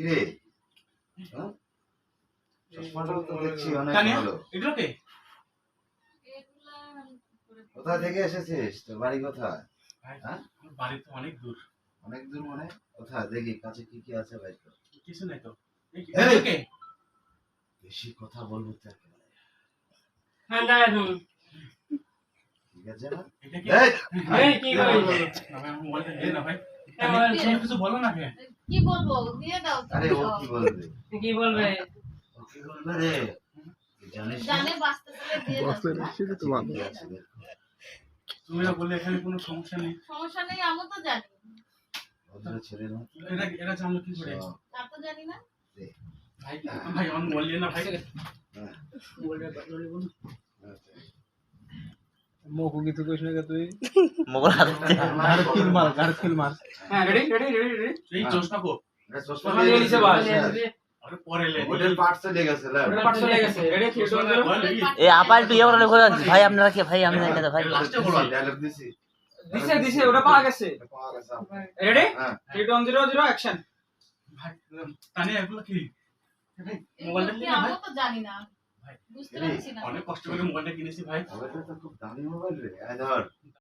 কিরে? হ্যাঁ? চশমাটাও তো দেখছি অনেক ভালো। এগুলো কে? করে। কোথা থেকে এসেছিস? তোর বাড়ি কোথায়? ভাই হ্যাঁ? বাড়ি তো অনেক দূর। অনেক দূর মানে? কোথায়? দেখি কাছে কি কি আছে ভাই তোর? কিছু নাই তো। বেশি কথা বলব তো একেবারে। হ্যাঁ দাদু ঠিক আছে না? কি? এই! এই কি না, বলো। না ভাই, মোবাইলটা দিয়ে না ভাই। কিছু বলো না কে কি বলব? দিয়ে দাও আরে ও কি বলবে? কি বলবে? ও কি বলবে রে? জানে দিয়ে দাও। কি কি তুমি না এখানে কোনো সমস্যা নেই। সমস্যা নেই আমি তো জানি। ভদ্র ছেলে না? এটা এটা জানলো কি করে? তা তো জানি না। ভাই ভাই মোবাইল না ভাই। হ্যাঁ, আচ্ছা। মোকু কিছু কইস না তুই? কিল মার গাড় কিল মার হ্যাঁ রেডি রেডি রেডি রেডি এই চশমা কো চশমা নিয়ে নিছে বাস। বাস। আরে পরে লে চলে গেছে, লে। ওটা পার্ট চলে গেছে। রেডি এ আপা একটু ইয়ে করে ঘোরা ভাই আপনারা কে? ভাই আমি জানি না ভাই লাস্টে বলো। Dialogue দিছি। দিছে দিছে ওটা পাওয়া গেছে। পাওয়া গেছে রেডি হ্যাঁ। Three two zero zero action ভাই তানিয়া এগুলো কি? মোবাইলটা আমি তো জানি না। ভাই, বুঝতে পারছি না অনেক কষ্ট করে মোবাইলটা কিনেছি ভাই মোবাইলটা তো খুব দামি মোবাইল রে। ধর।